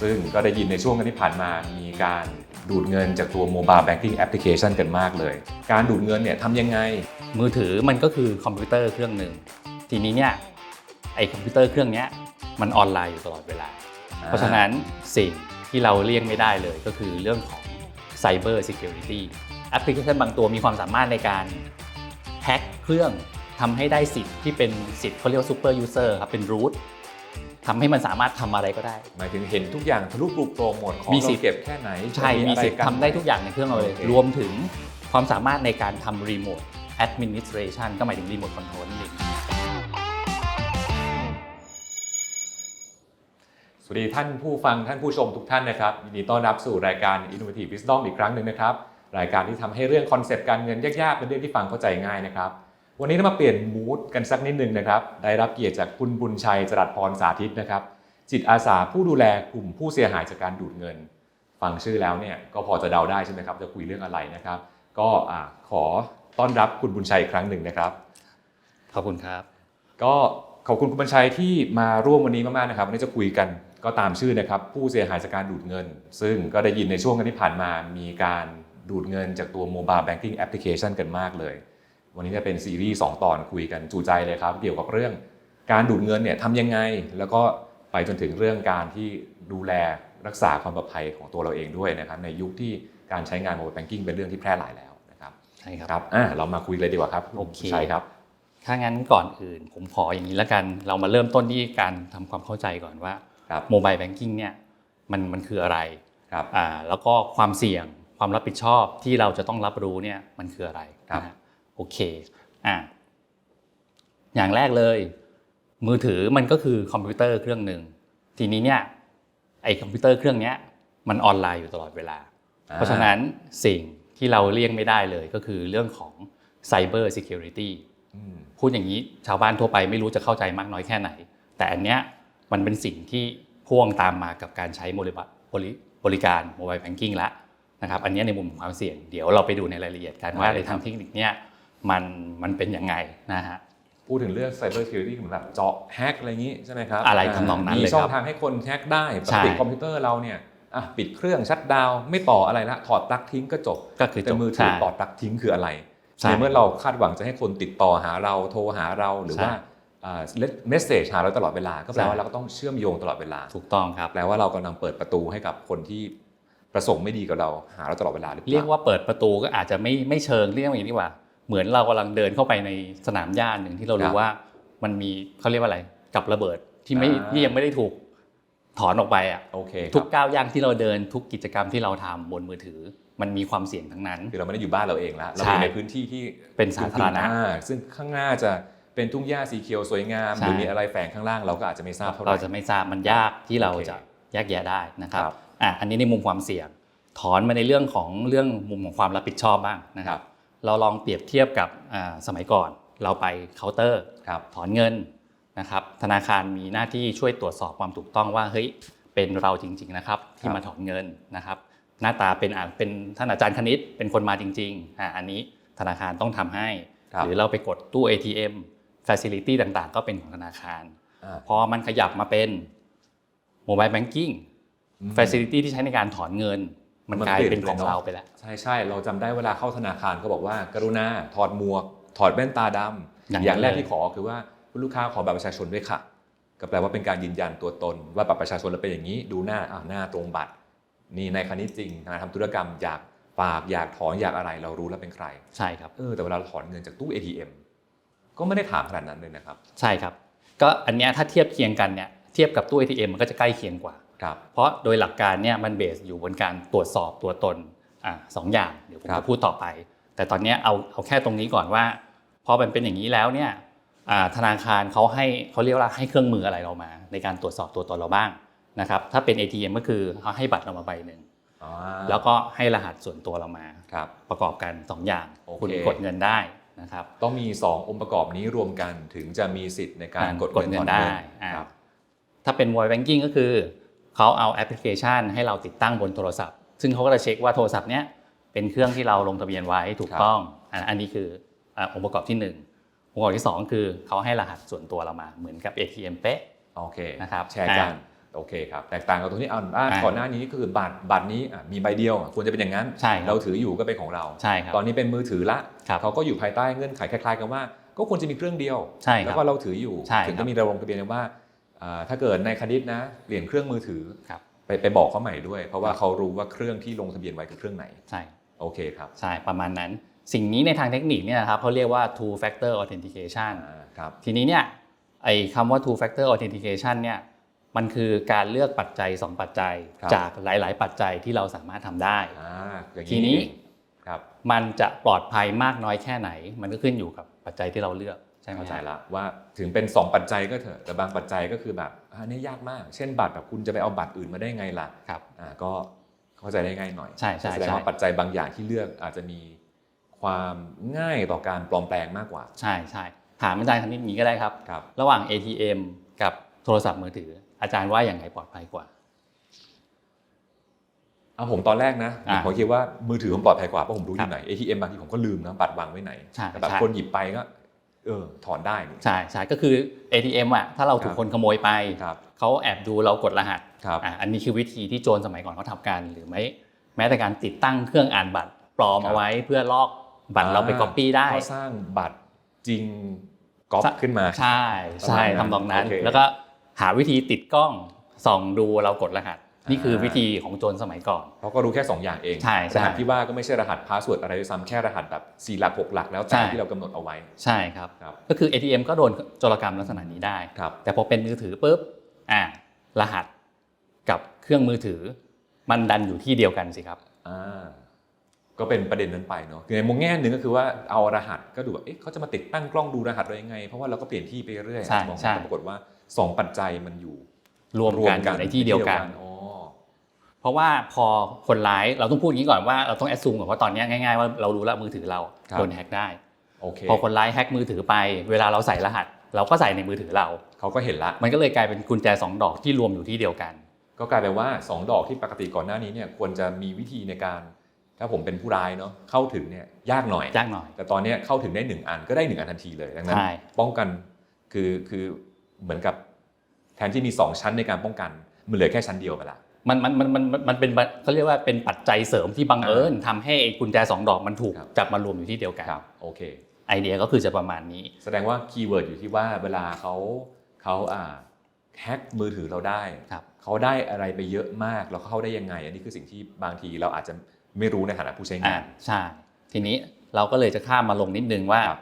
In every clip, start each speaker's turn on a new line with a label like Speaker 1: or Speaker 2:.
Speaker 1: ซึ่งก็ได้ยินในช่วงที่ผ่านมามีการดูดเงินจากตัว Mobile Banking Application กันมากเลย การดูดเงินเนี่ยทำยังไง
Speaker 2: มือถือมันก็คือคอมพิวเตอร์เครื่องหนึ่ง ทีนี้เนี่ยไอคอมพิวเตอร์เครื่องเนี้ยมันออนไลน์อยู่ตลอดเวลา เพราะฉะนั้นสิ่งที่เราเลี่ยงไม่ได้เลยก็คือเรื่องของ Cyber Security แอปพลิเคชันบางตัวมีความสามารถในการแฮ็กเครื่องทำให้ได้สิทธิ์ที่เป็นสิทธิ์เขาเรียกว่า Super User ครับเป็น root ทำให้มันสามารถทำอะไรก็ได้
Speaker 1: หมายถึงเห็นทุกอย่างทะลุปลุกโปรงหมดของ
Speaker 2: มี
Speaker 1: เรา
Speaker 2: สิทธิ์
Speaker 1: เก็บแค่ไหน
Speaker 2: ใช่
Speaker 1: จะ
Speaker 2: มี
Speaker 1: อะไร
Speaker 2: สิทธิ์
Speaker 1: กัน
Speaker 2: ทำได้ทุกอย่างในเครื่องเราเลย
Speaker 1: โอเค
Speaker 2: รวมถึงความสามารถในการทำ Remote Administration ก็หมายถึง Remote Control นั่นเอง
Speaker 1: สวัสดีท่านผู้ฟังท่านผู้ชมทุกท่านนะครับยินดีต้อนรับสู่รายการ Innovative Wisdom อีกครั้งหนึ่งนะครับ รายการที่ทำให้เรื่องคอนเซปต์การเงินยากๆเป็นเรื่องที่ฟังเข้าใจง่ายนะครับ วันนี้เรามาเปลี่ยนมูดกันสักนิดนึงนะครับ ได้รับเกียรติจากคุณบุญชัยจรัสพรสาธิตนะครับ จิตอาสาผู้ดูแลกลุ่มผู้เสียหายจากการดูดเงิน ฟังชื่อแล้วเนี่ยก็พอจะเดาได้ใช่ไหมครับจะคุยเรื่องอะไรนะครับ ก็อ่าขอต้อนรับคุณบุญชัยอีกครั้งหนึ่งนะครับ
Speaker 2: ขอบคุณครับ
Speaker 1: ก็ขอบคุณคุณบัญชัยที่มาร่วมวันนี้มากๆนะครับวันนี้จะคุยกันก็ตามชื่อนะครับผู้เสียหายจากการดูดเงิน ซึ่งก็ได้ยินในช่วงที่ผ่านมามีการดูดเงินจากตัว Mobile Banking Application กันมากเลย วันนี้จะเป็นซีรีส์2ตอนคุยกันจูใจเลยครับ เกี่ยวกับเรื่องการดูดเงินเนี่ยทำยังไง แล้วก็ไปจนถึงเรื่องการที่ดูแลรักษาความปลอดภัยของตัวเราเองด้วยนะครับ ในยุคที่การใช้งาน Mobile Banking เป็นเรื่องที่แพร่หลายแล้วนะครับ
Speaker 2: ใช่ครับ
Speaker 1: ครับอะเรามาคุยเลยดีกว่าครับ
Speaker 2: โอเค
Speaker 1: ใช่ครับ
Speaker 2: ถ้างั้นก่อนอื่น ผมขออย่างนี้แล้วกันเรามาเริ่มต้นที่การทำความเข้าใจก่อนว่า
Speaker 1: ครับ
Speaker 2: โมบายแบงกิ้งเนี่ยมันมันคืออะไร
Speaker 1: ครับ
Speaker 2: อ่าแล้วก็ความเสี่ยงความรับผิดชอบที่เราจะต้องรับรู้เนี่ยมันคืออะไร
Speaker 1: ครับ
Speaker 2: นะฮะ โอเคอ่าอย่างแรกเลย มือถือมันก็คือคอมพิวเตอร์เครื่องหนึ่งทีนี้เนี่ยไอคอมพิวเตอร์เครื่องเนี้ยมันออนไลน์อยู่ตลอดเวลา เพราะฉะนั้นสิ่งที่เราเลี่ยงไม่ได้เลยก็คือเรื่องของ Cyber Security
Speaker 1: อืม
Speaker 2: พูดอย่างนี้ชาวบ้านทั่วไปไม่รู้จะเข้าใจมากน้อยแค่ไหน แต่อันเนี้ยมันเป็นสิ่งที่พ่วงตามมากับการใช้บริบบริบริการโมบายแบงกิ้งละนะครับอันเนี้ยในมุมของความเสี่ยง เดี๋ยวเราไปดูในรายละเอียดกันว่า
Speaker 1: ได้
Speaker 2: ใน
Speaker 1: ครับ
Speaker 2: ทางเทคนิคเนี้ย มันมันเป็นยังไงนะฮะ
Speaker 1: พูดถึงเรื่อง Cyber Security เหมือนแบบเจาะแฮกอะไรอย่างนี้ใช่ไหมครับ
Speaker 2: อะไรทำนองนั้นเลย
Speaker 1: มีช่อ
Speaker 2: ครั
Speaker 1: ง
Speaker 2: บ
Speaker 1: ทางให้คนแฮกได้ป
Speaker 2: ใช่
Speaker 1: กติคอมพิวเตอร์เราเนี่ยอะปิดเครื่องชัดดาวน์ไม่ต่ออะไรละถอดปลั๊กทิ้งก็จบ
Speaker 2: ก็คือจ
Speaker 1: แต่
Speaker 2: บ
Speaker 1: มือถือ
Speaker 2: ใช่
Speaker 1: ต่อปลั๊กทิ้งคืออะไร
Speaker 2: ใช่
Speaker 1: ในเมื่อเราคาดหวังจะให้คนติดต่อหาเราโทรหาเราหรือ
Speaker 2: ใช่
Speaker 1: ว่าเมสเซจหาเราตลอดเวลา ก็แปล
Speaker 2: ใช่
Speaker 1: ว่าเราก็ต้องเชื่อมโยงตลอดเวลา
Speaker 2: ถูกต้องครับ
Speaker 1: แปลว่าเรากำลังเปิดประตูให้กับคนที่ประสงค์ไม่ดีกับเราหาเราตลอดเวลาหรือเปล่า
Speaker 2: เรียกว่าเปิดประตูก็อาจจะไม่ไม่เชิงเรียกว่าอย่างนี้ดีกว่า เหมือนเรากำลังเดินเข้าไปในสนามหญ้าหนึ่งที่เรา
Speaker 1: ครั
Speaker 2: รู้
Speaker 1: บ
Speaker 2: ว่ามันมีเขาเรียกว่าอะไรกับระเบิดที่ไม่
Speaker 1: อ่า
Speaker 2: ที่ยังไม่ได้ถูกถอนออกไปอะ
Speaker 1: โอเคค
Speaker 2: ทุ
Speaker 1: รั
Speaker 2: ก
Speaker 1: บ
Speaker 2: ก้าวย่างที่เราเดินทุกกิจกรรมที่เราทำบนมือถือ มันมีความเสี่ยงทั้งนั้น
Speaker 1: คือเราไม่ได้อยู่บ้านเราเองแล้วเรา
Speaker 2: ใช่
Speaker 1: อยู่ในพื้นที่ที่
Speaker 2: เป็นสาธารณะ
Speaker 1: อ่ซึ่งข้างหน้าจะเป็นทุ่งหญ้าสีเขียวสวยงาม
Speaker 2: ใช่
Speaker 1: หรือมีอะไรแฝงข้างล่างเราก็อาจจะไม่ทราบเท่าไหร่
Speaker 2: เราจะไม่ทราบมันยากที่เรา
Speaker 1: โอเค
Speaker 2: จะแยกแยะได้นะครับ
Speaker 1: ครับ
Speaker 2: อะอันนี้ในมุมความเสี่ยง ถอนมาในเรื่องของเรื่องมุมของความรับผิดชอบบ้างนะค
Speaker 1: ครั
Speaker 2: รับ
Speaker 1: บ
Speaker 2: เราลองเปรียบเทียบกับอ่าสมัยก่อนเราไปเคาน์เตอร์
Speaker 1: ครับ
Speaker 2: ถอนเงินนะครับธนาคารมีหน้าที่ช่วยตรวจสอบความถูกต้องว่าเฮ้ยเป็นเราจริง ๆนะครับ ที่
Speaker 1: ครับ
Speaker 2: มาถอนเงินนะครับ หน้าตาเป็นอ่าเป็นท่านอาจารย์คณิตเป็นคนมาจริงๆอ่าอันนี้ธนาคารต้องทำให้
Speaker 1: ครับ
Speaker 2: หรือเราไปกดตู้ ATM Facility ต่างๆ ก็เป็นของธนาคาร
Speaker 1: อ่า
Speaker 2: พอมันขยับมาเป็น Mobile Banking
Speaker 1: อืม
Speaker 2: Facility ที่ใช้ในการถอนเงิน มัน
Speaker 1: มัน
Speaker 2: กลาย
Speaker 1: เปลี่ยน
Speaker 2: เป็นของ
Speaker 1: ไปเนอะ
Speaker 2: เราไปแล้ว
Speaker 1: ใช่ใช่เราจำได้เวลาเข้าธนาคารเขาบอกว่า กรุณาถอดหมวก ถอดแว่นตาดำ
Speaker 2: อย่างนั้น
Speaker 1: อย่างแรก
Speaker 2: เลย
Speaker 1: ที่ขอคือว่าคุณลูกค้าขอบัตรประชาชนด้วยค่ะ ก็แปลว่าเป็นการยืนยันตัวตน ว่าบัตรประชาชนเราเป็นอย่างนี้ ดูหน้าอ่าหน้าตรงบัตร นี่ในคณิตจริงการทำธุรกรรมอยากฝากอยากถอนอยากอะไรเรารู้แล้วเป็นใคร
Speaker 2: ใช่ครับ
Speaker 1: เออแต่เวลาเราถอนเงินจากตู้ ATM ก็ไม่ได้ถามขนาดนั้นเลยนะครับ
Speaker 2: ใช่ครับ ก็อันเนี้ยถ้าเทียบเคียงกันเนี่ยเทียบกับตู้ ATM มันก็จะใกล้เคียงกว่า
Speaker 1: ครับ
Speaker 2: เพราะโดยหลักการเนี่ยมันเบสอยู่บนการตรวจสอบตัวตนอ่าสองอย่างเดี๋ยวผม
Speaker 1: ครั
Speaker 2: จะ
Speaker 1: บ
Speaker 2: พูดต่อไป แต่ตอนเนี้ยเอาเอาแค่ตรงนี้ก่อนว่าพอมันเป็นอย่างนี้แล้วเนี่ยอ่าธนาคารเขาให้เขาเรียกว่าให้เครื่องมืออะไรเรามา ในการตรวจสอบตัวตนเราบ้างนะครับถ้าเป็น ATM ก็คือเขาให้บัตรเรามาใบหนึ่ง
Speaker 1: อ่า
Speaker 2: แล้วก็ให้รหัสส่วนตัวเรามา
Speaker 1: ครับ
Speaker 2: ประกอบกันสองอย่าง
Speaker 1: โอเค
Speaker 2: คุณกดเงินได้นะครับ
Speaker 1: ต้องมี 2 องค์ประกอบนี้รวมกันถึงจะมีสิทธิ์ในการ
Speaker 2: อ่าก
Speaker 1: ด
Speaker 2: กดเงิน
Speaker 1: ถอ
Speaker 2: ได้อ่า
Speaker 1: ครับ
Speaker 2: ถ้าเป็น mobile banking ก็คือ เขาเอาแอปพลิเคชัน ให้เราติดตั้งบนโทรศัพท์ ซึ่งเขาก็จะเช็คว่าโทรศัพท์เนี้ยเป็นเครื่องที่เราลงทะเบียนไว้ถูก
Speaker 1: ครับ
Speaker 2: ต้องอ่าอันนี้คืออ่าองค์ประกอบที่หนึ่งองค์ประกอบที่สองคือเขาให้รหัสส่วนตัวเรามาเหมือนกับ ATM เป๊ะ
Speaker 1: โอเค
Speaker 2: นะครับ
Speaker 1: แชร์กัน
Speaker 2: อ่า
Speaker 1: โอเคครับแตกต่างกับตรงที่อ่านอ่า
Speaker 2: อ่า
Speaker 1: ก่อนหน้านี้ก็คือบัตรบัตรนี้อะมีใบเดียวอะควรจะเป็นอย่างนั้น
Speaker 2: ใช่ครับ
Speaker 1: เราถืออยู่ก็เป็นของเรา
Speaker 2: ใช่ครับ
Speaker 1: ตอนนี้เป็นมือถือละ
Speaker 2: ครับ
Speaker 1: เขาก็อยู่ภายใต้เงื่อนไขคล้ายๆ กันว่า ก็ควรจะมีเครื่องเดียว
Speaker 2: ใช่ครับ
Speaker 1: แล้วก็เราถืออยู่
Speaker 2: ใช่
Speaker 1: ถึง
Speaker 2: ครั
Speaker 1: จะ
Speaker 2: บ
Speaker 1: มีระลงทะเบียนว่าอ่า ถ้าเกิดในคณิตนะเปลี่ยนเครื่องมือถือ
Speaker 2: ครับ
Speaker 1: ไปไปบอกเขาใหม่ด้วย เพราะว่าเขารู้ว่าเครื่องที่ลงทะเบียนไว้คือเครื่องไหน
Speaker 2: ใช่
Speaker 1: โอเคครับ
Speaker 2: ใช่ประมาณนั้น สิ่งนี้ในทางเทคนิคเนี่ยนะครับเขาเรียกว่า two factor authentication
Speaker 1: อ่าครับ
Speaker 2: ทีนี้เนี่ยไอ้คำว่า two factor authentication เนี่ยมันคือการเลือกปัจจัย 2 ปัจจัย
Speaker 1: ครับ
Speaker 2: จากหลาย ๆ ปัจจัยที่เราสามารถทำได้
Speaker 1: อ่าอย่าง
Speaker 2: ทีนี้
Speaker 1: เองครับ
Speaker 2: มันจะปลอดภัยมากน้อยแค่ไหน มันก็ขึ้นอยู่กับปัจจัยที่เราเลือก ใช่ไหม
Speaker 1: เข้าใจ
Speaker 2: ฮะ
Speaker 1: ละว่าถึงเป็น 2 ปัจจัยก็เถอะแต่บางปัจจัยก็คือแบบอันนี้ยากมาก เช่นบัตรแบบคุณจะไปเอาบัตรอื่นมาได้ไงล่ะ
Speaker 2: ครับ
Speaker 1: อ่าก็เข้าใจได้ง่ายหน่อย
Speaker 2: ใช่ใช่
Speaker 1: แสดง
Speaker 2: ใช่
Speaker 1: ว่าปัจจัยบางอย่างที่เลือกอาจจะมีความง่ายต่อการปลอมแปลงมากกว่า
Speaker 2: ใช่ใช่ถามอาจารย์คณิตนี้ก็ได้ครับ
Speaker 1: ครับ
Speaker 2: ระหว่าง ATM กับโทรศัพท์มือถือ อาจารย์ว่าอย่างไรปลอดภัยกว่า
Speaker 1: เอาผมตอนแรกนะ
Speaker 2: อ่า
Speaker 1: ผมคิดว่ามือถือผมปลอดภัยกว่าเพราะผมรู้อ
Speaker 2: ครั
Speaker 1: ยู่
Speaker 2: บ
Speaker 1: ไหน ATM บางทีผมก็ลืมนะบัตรวางไว้ไหน
Speaker 2: ใช่
Speaker 1: แต่แบบ
Speaker 2: ใช่
Speaker 1: คนหยิบไปก็เออถอนได้นี่
Speaker 2: ใช่ใช่ก็คือ ATM อะถ้าเราถู
Speaker 1: ค
Speaker 2: ก
Speaker 1: รับ
Speaker 2: คนขโมยไป
Speaker 1: ครับ
Speaker 2: เขาแอบดูเรากดรหัส
Speaker 1: ครับ
Speaker 2: อะอันนี้คือวิธีที่โจรสมัยก่อนเขาทำกันหรือไม่แม้แต่การติดตั้งเครื่องอ่านบัตรปลอม
Speaker 1: ครับ
Speaker 2: เอาไว้เพื่อลอกบัตรเราไปก๊อปปี้ได้
Speaker 1: ก็สร้างบัตรจริงก๊อปขึ้นมา
Speaker 2: ใช่ใช่
Speaker 1: ประมาณนั้น
Speaker 2: ทำนองนั้น
Speaker 1: โอเค
Speaker 2: แล้วก็หาวิธีติดกล้องส่องดูเรากดรหัส นี่คือ
Speaker 1: อ่า
Speaker 2: วิธีของโจรสมัยก่อน
Speaker 1: เพราะก็รู้แค่ 2 อย่างเอง
Speaker 2: ใช่ใช่
Speaker 1: รหัสที่ว่าก็ไม่ใช่รหัสพาสเวิร์ดอะไรด้วยซ้ำแค่รหัสแบบ4หลัก6หลักแล้ว
Speaker 2: ใช่
Speaker 1: แต่ที่เรากำหนดเอาไว้
Speaker 2: ใช่ครับ
Speaker 1: ครับ
Speaker 2: ก็คือ ATM ก็โดนโจรกรรมลักษณะนี้ได้
Speaker 1: ครับ
Speaker 2: แต่พอเป็นมือถือปุ๊บอ่ารหัสกับเครื่องมือถือ มันดันอยู่ที่เดียวกันสิครับ
Speaker 1: อ่าก็เป็นประเด็นนั้นไปเนาะคือในมุมแง่หนึ่งก็คือว่าเอารหัสก็ดูแบบเอ๊ะเขาจะมาติดตั้งกล้องดูรหัสเรายังไง เพราะว่าเราก็เปลี่ยนที่ไปเรื่อย
Speaker 2: ใช่
Speaker 1: มอง
Speaker 2: ใช่
Speaker 1: แต่ปรากฏว่า 2 ปัจจัยมันอยู่
Speaker 2: รวมกันอยู่ในที่เดียวกัน
Speaker 1: อ๋อ
Speaker 2: เพราะว่าพอคนร้ายเราต้องพูดอย่างนี้ก่อนว่าเราต้องแอดซูมก่อนว่าตอนนี้ง่ายๆว่าเรารู้แล้วมือถือเราโดนแฮ็กได้
Speaker 1: โอเค
Speaker 2: พอคนร้ายแฮ็กมือถือไป เวลาเราใส่รหัส เราก็ใส่ในมือถือเรา
Speaker 1: เขาก็เห็นละ
Speaker 2: มันก็เลยกลายเป็นกุญแจสองดอกที่รวมอยู่ที่เดียวกัน
Speaker 1: ก็กลายเป็นว่า 2 ดอกที่ปกติก่อนหน้านี้เนี่ยควรจะมีวิธีในการ ถ้าผมเป็นผู้ร้ายเนาะเข้าถึงเนี่ยยากหน่อย
Speaker 2: ยากหน่อย
Speaker 1: แต่ตอนเนี้ยเข้าถึงได้หนึ่งอันก็ได้หนึ่งอันทันทีเลยดังนั้น
Speaker 2: ใช่
Speaker 1: ป้องกันคือคือเหมือนกับแทนที่มี 2 ชั้นในการป้องกันมันเหลือแค่ชั้นเดียวไปละ
Speaker 2: มันมันมันมันมันเป็นเขาเรียกว่าเป็นปัจจัยเสริมที่บังเอิญทำให้ไอ้กุญแจสองดอกมันถูก
Speaker 1: ครับ
Speaker 2: จับมารวมอยู่ที่เดียวกัน
Speaker 1: ครับโอเค
Speaker 2: ไอเดียก็คือจะประมาณนี้
Speaker 1: แสดงว่าคีย์เวิร์ดอยู่ที่ว่าเวลาเขาเขาอ่าแฮ็กมือถือเราได้
Speaker 2: ครับ
Speaker 1: เขาได้อะไรไปเยอะมากแล้วเขาเข้าได้ยังไง อันนี้คือสิ่งที่บางทีเราอาจจะไม่รู้ในฐานะผู้ใช้
Speaker 2: อ่างา
Speaker 1: น
Speaker 2: ใช่ทีนี้เราก็เลยจะข้ามมาลงนิดนึงว่า
Speaker 1: ครับ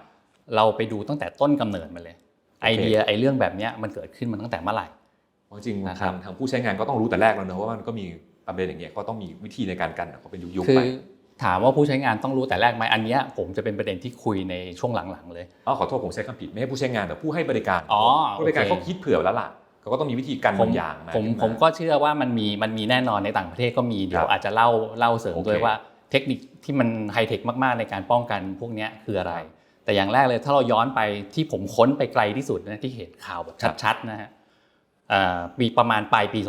Speaker 2: เราไปดูตั้งแต่ต้นกำเนิดมันเลย ไอเดียไอเรื่องแบบเนี้ยมันเกิดขึ้นมาตั้งแต่เมื่อไหร่
Speaker 1: เพราะ จริงๆ
Speaker 2: นะครับ
Speaker 1: ทางทางผู้ใช้งานก็ต้องรู้แต่แรกแล้วเนอะว่ามันก็มีประเด็นอย่างเงี้ยก็ต้องมีวิธีในการกันเขาเป็นยุคๆ
Speaker 2: คื
Speaker 1: ไป
Speaker 2: อถามว่าผู้ใช้งานต้องรู้แต่แรกไหมอันเนี้ยผมจะเป็นประเด็นที่คุยในช่วงหลังๆเลย
Speaker 1: อ๋อขอโทษผมใช้คำผิดไม่ให้ผู้ใช้งานแต่ผู้ให้บริการ
Speaker 2: อ๋อ
Speaker 1: ผู้บริการ
Speaker 2: โอเค
Speaker 1: เขาคิดเผื่อแล้วล่ะเขาก็ต้องมีวิธีกัน
Speaker 2: ผม
Speaker 1: บางอย่างมา
Speaker 2: ผม
Speaker 1: ขึ้น
Speaker 2: ผมก็เชื่อว่ามันมีมันมีแน่นอนในต่างประเทศก็มีเดี๋ย
Speaker 1: ครั
Speaker 2: ว
Speaker 1: บ
Speaker 2: อาจจะเล่าเล่าเสริม
Speaker 1: โอเค
Speaker 2: ด้วยว่าเทคนิคที่มันไฮเทคมากๆในการป้องกันพวกเนี้ยคืออะไร แต่อย่างแรกเลยถ้าเราย้อนไปที่ผมค้นไปไกลที่สุดนะที่เห็นข่าวแบบชัดๆนะฮะเอ่อ ปีประมาณปลายปี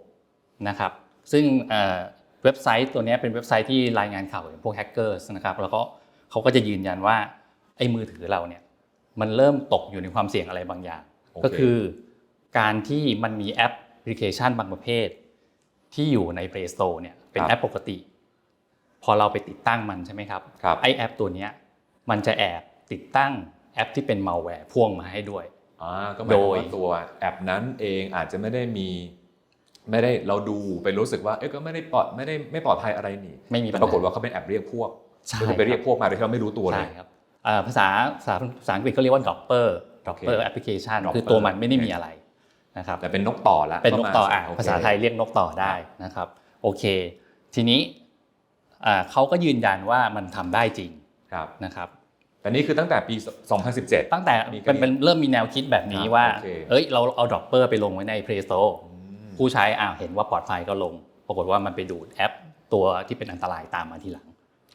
Speaker 2: 2016 นะครับ ซึ่งเอ่อเว็บไซต์ตัวเนี้ยเป็นเว็บไซต์ที่รายงานข่าวอย่างพวกแฮกเกอร์สนะครับ แล้วก็เขาก็จะยืนยันว่าไอ้มือถือเราเนี่ยมันเริ่มตกอยู่ในความเสี่ยงอะไรบางอย่าง
Speaker 1: โอเค
Speaker 2: ก็คือการที่มันมีแอปพลิเคชันบางประเภท ที่อยู่ใน Play Store เนี่ยเป็น
Speaker 1: ครับ
Speaker 2: แอปปกติ พอเราไปติดตั้งมันใช่ไหมครับ
Speaker 1: ครับ
Speaker 2: ไอแอปตัวเนี้ยมันจะแอบติดตั้งแอปที่เป็นมัลแวร์พ่วงมาให้ด้วย
Speaker 1: อ่าก็หมายความ
Speaker 2: โดย
Speaker 1: ว่าตัวแอปนั้นเองอาจจะไม่ได้มีไม่ได้เราดูไปรู้สึกว่าเอ๊ะก็ไม่ได้ปลอดไม่ได้ไม่ปลอดภัยอะไรนี่
Speaker 2: ไม่มี
Speaker 1: แต่
Speaker 2: ปัญ
Speaker 1: ปรากฏ
Speaker 2: หา
Speaker 1: ว่าเขาเป็นแอปเรียกพวก
Speaker 2: ใช่
Speaker 1: ก็คือไปเรียกพวกมาโดยที่เราไม่รู้ตัวเล
Speaker 2: ใช่
Speaker 1: ย
Speaker 2: ครับเอ่อภาษาภาษาภาษาอังกฤษเขาเรียกว่า dropper dropper
Speaker 1: โอเค
Speaker 2: application
Speaker 1: dropper
Speaker 2: คือตัวมันไม่ได้มีอะไรนะครับ
Speaker 1: แต่เป็นนกต่อละ
Speaker 2: เป็นนกต่ออะ
Speaker 1: โเค
Speaker 2: ภาษาไทยเรียกนกต่อได้นะครับโอเค ทีนี้อ่าเขาก็ยืนยันว่ามันทำได้จริง
Speaker 1: ครับ
Speaker 2: นะครับ
Speaker 1: แต่นี่คือตั้งแต่ปี 2017
Speaker 2: ตั้งแต่
Speaker 1: มีการ
Speaker 2: เป็นเป็นเริ่มมีแนวคิดแบบนี้
Speaker 1: ครับ
Speaker 2: ว่า
Speaker 1: โอเค
Speaker 2: เอ้ยเราเอา dropper ไปลงไว้ใน Play Store
Speaker 1: อืม
Speaker 2: ผู้ใช้อ่าเห็นว่าปลอดภัยก็ลง ปรากฏว่ามันไปดูดแอปตัวที่เป็นอันตรายตามมาทีหลัง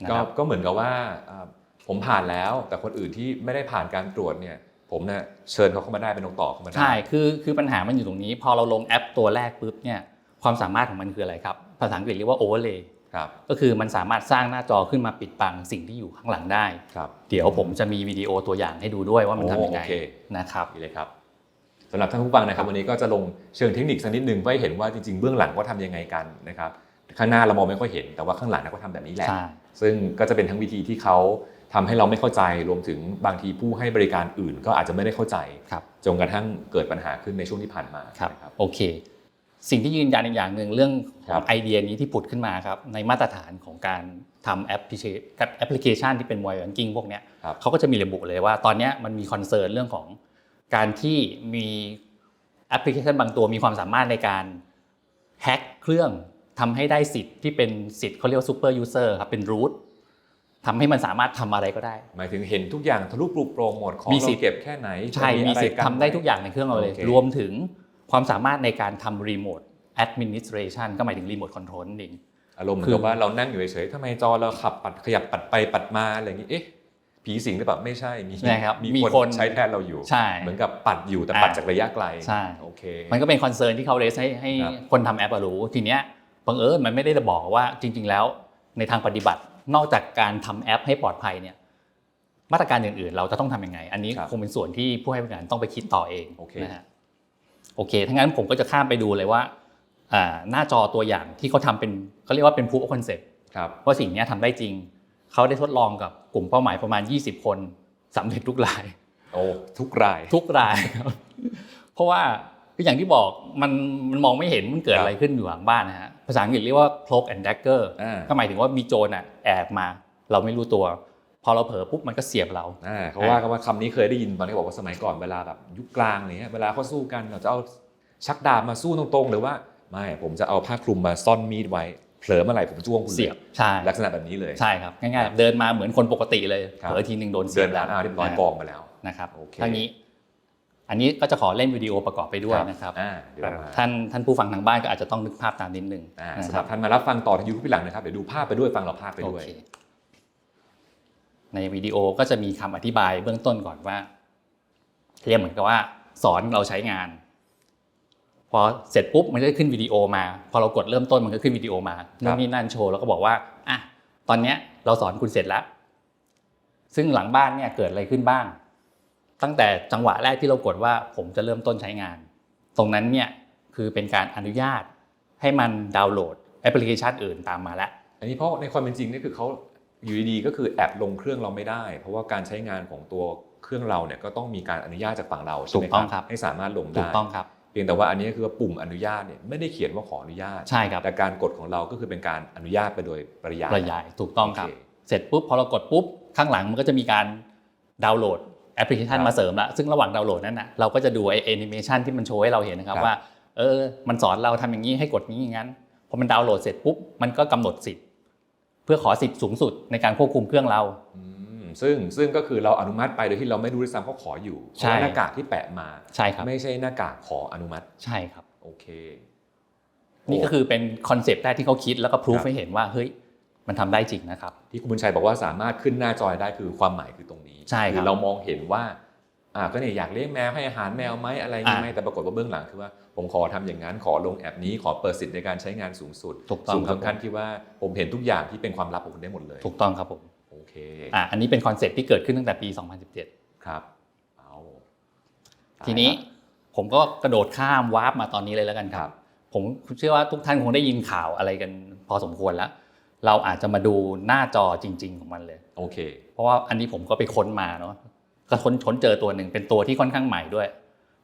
Speaker 2: นะ
Speaker 1: ก็
Speaker 2: ครับ
Speaker 1: ก็เหมือนกับว่าอ่าผมผ่านแล้ว แต่คนอื่นที่ไม่ได้ผ่านการตรวจเนี่ยผมเนี่ยเชิญเขาเข้ามาได้เป็นนกต่อเข้ามาได้
Speaker 2: ใช่คือคือปัญหามันอยู่ตรงนี้ พอเราลงแอปตัวแรกปุ๊บเนี่ยความสามารถของมันคืออะไรครับ ภาษาอังกฤษเรียกว่า overlay
Speaker 1: ครับ
Speaker 2: ก็คือมันสามารถสร้างหน้าจอขึ้นมาปิดบังสิ่งที่อยู่ข้างหลังได้
Speaker 1: ครับ
Speaker 2: เดี๋ยวผมจะมีวิดีโอตัวอย่างให้ดูด้วยว่ามันทำยังไง
Speaker 1: โอเค
Speaker 2: นะครับ
Speaker 1: นี่เลยครับสำหรับท่านผู้ฟังนะครับวันนี้ก็จะลงเชิงเทคนิคสักนิดหนึ่งเพื่อให้เห็นว่าจริงๆเบื้องหลังก็ทำยังไงกันนะครับข้างหน้าเรามองไม่ค่อยเห็นแต่ว่าข้างหลังเราก็ทำแบบนี้แหละ
Speaker 2: ใช่
Speaker 1: ซึ่งก็จะเป็นทั้งวิธีที่เขาทำให้เราไม่เข้าใจรวมถึงบางทีผู้ให้บริการอื่นก็อาจจะไม่ได้เข้าใจ
Speaker 2: ครับ
Speaker 1: จนกระทั่งเกิดปัญหาขึ้นในช่วงที่ผ่านมา
Speaker 2: ครับ
Speaker 1: นะครับ
Speaker 2: โอเค สิ่งที่ยืนยันอีกอย่างหนึ่งเรื่องข
Speaker 1: ครั
Speaker 2: อง
Speaker 1: บ
Speaker 2: ไอเดียนี้ที่ผุดขึ้นมาครับในมาตรฐานของการทำแอปพลิเคชันแอปพลิเคชันที่เป็นมวยแบงกิ้งพวกเนี้ย
Speaker 1: ครับ
Speaker 2: เขาก็จะมีระบุเลยว่าตอนเนี้ยมันมีคอนเซิร์นเรื่องของการที่มีแอปพลิเคชันบางตัวมีความสามารถในการแฮ็กเครื่องทำให้ได้สิทธิ์ที่เป็นสิทธิ์เขาเรียกว่าซูเปอร์ยูเซอร์ครับเป็นรูททำให้มันสามารถทำอะไรก็ได้
Speaker 1: หมายถึงเห็นทุกอย่างทะลุปลุกโปร่งหมดของ
Speaker 2: มี
Speaker 1: เรา
Speaker 2: สิทธิ์
Speaker 1: เก็บแค่ไหน
Speaker 2: ใช่
Speaker 1: จะ
Speaker 2: มี
Speaker 1: อะไร
Speaker 2: สิทธิ์
Speaker 1: กัน
Speaker 2: ทำได้ทุกอย่างในเครื่องเราเลย
Speaker 1: โอเค
Speaker 2: รวมถึง ความสามารถในการทำรีโมทแอดมินิสเ t ชันก็หมายถึงรีโมทคอนโทรลนั่นเอง
Speaker 1: อารมณ์เหมือ
Speaker 2: คื
Speaker 1: น
Speaker 2: อ
Speaker 1: กับว่าเรานั่งอยู่เฉยๆทำไมจอเราขับปัดขยับปัดไปปัดมาอะไรอย่างนี้เอ๊ะผีสิงหรือเปล่าไม่ใช่มี
Speaker 2: นะครับมี
Speaker 1: มี
Speaker 2: ค
Speaker 1: คนนใช้แทนเราอยู่
Speaker 2: ใช่
Speaker 1: เหมือนกับปัดอยู่แต่
Speaker 2: อ่า
Speaker 1: ปัดจากระยะไกล
Speaker 2: ใช่
Speaker 1: โอเค
Speaker 2: มันก็เป็นคอนเซิร์นที่เขาเรสให้ให้
Speaker 1: ครับ
Speaker 2: คนทำแอปอะรู้ทีเนี้ยบังเอิญมันไม่ได้บอกว่าจริง ๆ แล้วในทางปฏิบัตินอกจากการทำแอปให้ปลอดภัยเนี่ยมาตรการอื่นๆ เราจะต้องทำยังไง อันนี้
Speaker 1: ครับ
Speaker 2: คงเป็นส่วนที่ผู้ให้บริการต้องไปคิดต่อเอง
Speaker 1: โอเค
Speaker 2: นะฮะ โอเคถ้างั้นผมก็จะข้ามไปดูเลยว่าอ่าหน้าจอตัวอย่างที่เขาทำเป็นเขาเรียกว่าเป็น proof of concept
Speaker 1: ครับ
Speaker 2: ว่าสิ่งเนี้ยทำได้จริง เขาได้ทดลองกับกลุ่มเป้าหมายประมาณ 20 คนสำเร็จทุกราย
Speaker 1: โอ้ทุกราย
Speaker 2: ทุกรายครับเพราะว่าก็อย่างที่บอกมันมันมองไม่เห็นมันเกิด
Speaker 1: ครับ
Speaker 2: อะไรขึ้นอยู่หลังบ้านนะฮะภาษาอังกฤษเรียกว่า cloak and dagger
Speaker 1: อ่า
Speaker 2: ก็หมายถึงว่ามีโจรอะแอบมา เราไม่รู้ตัว พอเราเผลอปุ๊บมันก็เสียบเรา
Speaker 1: อ่าเขาว่ากันว่าคำนี้เคยได้ยินตอนที่บอกว่าสมัยก่อนเวลาแบบยุคกลางอะไรเงี้ยเวลาเขาสู้กันเราจะเอาชักดาบมาสู้ตรงๆ หรือว่าไม่ผมจะเอาผ้าคลุมมาซ่อนมีดไว้เผลอเมื่อไหร่ผมจ้วงคุณล
Speaker 2: เสียบใช่
Speaker 1: ลักษณะแบบนี้เลย
Speaker 2: ใช่ครับง่ายๆเดินมาเหมือนคนปกติเลย
Speaker 1: ครับ
Speaker 2: เผลอทีหนึ่งโดนเสี
Speaker 1: เดิ
Speaker 2: ย
Speaker 1: น
Speaker 2: บ
Speaker 1: ผ่านอ้าวเรียบร้อยกองมาแล้ว
Speaker 2: นะครับ
Speaker 1: โอเค
Speaker 2: ทั้งนี้อันนี้ก็จะขอเล่นวิดีโอประกอบไปด้วยนะครับ
Speaker 1: อ่าเดี๋ยวมา
Speaker 2: ท่านท่านผู้ฟังทางบ้านก็อาจจะต้องนึกภาพตามนิดนึง
Speaker 1: อ่า
Speaker 2: นะ
Speaker 1: สำ
Speaker 2: ค
Speaker 1: ห
Speaker 2: รั
Speaker 1: รับบท่านมารับฟังต่อทางยูทูบพี่หลังนะครับเดี๋ยวดูภาพไปด้วยฟังเราภาพไป
Speaker 2: โอ
Speaker 1: ด้วย
Speaker 2: เค ในวิดีโอก็จะมีคำอธิบายเบื้องต้นก่อนว่าเรียกเหมือนกับว่า สอนเราใช้งาน พอเสร็จปุ๊บมันก็จะขึ้นวิดีโอมา พอเรากดเริ่มต้นมันก็ขึ้นวิดีโอมานู่นนี่นั่นโชว์แล้วก็บอกว่าอะตอนเนี้ยเราสอนคุณเสร็จแล้ว ซึ่งหลังบ้านเนี่ยเกิดอะไรขึ้นบ้าง ตั้งแต่จังหวะแรกที่เรากดว่าผมจะเริ่มต้นใช้งาน ตรงนั้นเนี่ยคือเป็นการอนุญาตให้มันดาวน์โหลดแอปพลิเคชันอื่นตามมาแล้ว
Speaker 1: อันนี้เพราะในความเป็นจริงนี่คือเขา อยู่ดีๆก็คือแอบลงเครื่องเราไม่ได้ เพราะว่าการใช้งานของตัวเครื่องเราเนี่ยก็ต้องมีการอนุญาตจากฝั่งเราใช่ไหม
Speaker 2: ถูกต้องครับ
Speaker 1: ให้สามารถลง
Speaker 2: ถู
Speaker 1: ได้
Speaker 2: กต้องครับ
Speaker 1: เพียงแต่ว่าอันนี้คือว่าปุ่มอนุญาตเนี่ยไม่ได้เขียนว่าขออนุญาต
Speaker 2: ใช่ครับ
Speaker 1: แต่การกดของเราก็คือเป็นการอนุญาตไปโดยปริยาย
Speaker 2: ระยายถูกต้องครับ
Speaker 1: โอเค
Speaker 2: เสร็จปุ๊บพอเรากดปุ๊บข้างหลังมันก็จะมีการดาวน์โหลดแอปพลิเคชัน
Speaker 1: ครับ
Speaker 2: มาเสริมละซึ่งระหว่างดาวน์โหลดนั้นนะเราก็จะดูไอแอนิเมชันที่มันโชว์ให้เราเห็นนะครับ
Speaker 1: ครับ
Speaker 2: ว่าเออมันสอนเราทำอย่างนี้ให้กดนี้อย่างนั้นพอมันดาวน์โหลดเสร็จปุ๊บมันก็กำหนดสิทธิ์เพื่อขอสิทธิ์สูงสุดในการควบคุมเครื่องเรา
Speaker 1: อืมซึ่งซึ่งก็คือเราอนุมัติไปโดยที่เราไม่รู้ด้วยซ้ำเขาขออยู่เพ
Speaker 2: ใช่
Speaker 1: ราะว่าหน้ากากที่แปะมา
Speaker 2: ใช่ครับ
Speaker 1: ไม่ใช่หน้ากากขออนุมัติ
Speaker 2: ใช่ครับ
Speaker 1: โอเค
Speaker 2: นี่ก็คือเป็นคอนเซปต์แรกที่เขาคิดแล้วก็พรูฟ
Speaker 1: ครับ
Speaker 2: ให้เห็นว่าเฮ้ยมันทำได้จริงนะครับ
Speaker 1: ที่คุณบุญชัยบอกว่าสามารถขึ้นหน้าจอยได้คือความหมายคือตรงนี้
Speaker 2: ใช่ครับ
Speaker 1: อเรามองเห็นว่า อ่าก็เนี่ยอยากเลี้ยงแมวให้อาหารแมวไหมอะไรอย่างงี้
Speaker 2: อ่า
Speaker 1: ไหมแต่ปรากฏว่าเบื้องหลังคือว่าผมขอทำอย่างนั้นขอลงแอปนี้ขอเปิดสิทธิ์ในการใช้งานสูงสุด
Speaker 2: ถูกต้อง
Speaker 1: สูง
Speaker 2: ครับ
Speaker 1: สำคัญที่ว่าผมเห็นทุกอย่างที่เป็นความลับของคุณได้หมดเลย
Speaker 2: ถูกต้องครับผม
Speaker 1: โอเค
Speaker 2: อะอันนี้เป็นคอนเซปต์ที่เกิดขึ้นตั้งแต่ปี 2017
Speaker 1: ครับเอา
Speaker 2: ทีนี้ผมก็กระโดดข้ามวาร์ปมาตอนนี้เลยแล้วกันค
Speaker 1: ครั
Speaker 2: รับบผมเชื่อว่าทุกท่านคงได้ยินข่าวอะไรกันพอสมควรแล้ว เราอาจจะมาดูหน้าจอจริง ๆ ของมันเลย
Speaker 1: โอเค
Speaker 2: เพราะว่าอันนี้ผมก็ไปค้นมาเนาะ ก็ค้นค้นเจอตัวหนึ่งเป็นตัวที่ค่อนข้างใหม่ด้วย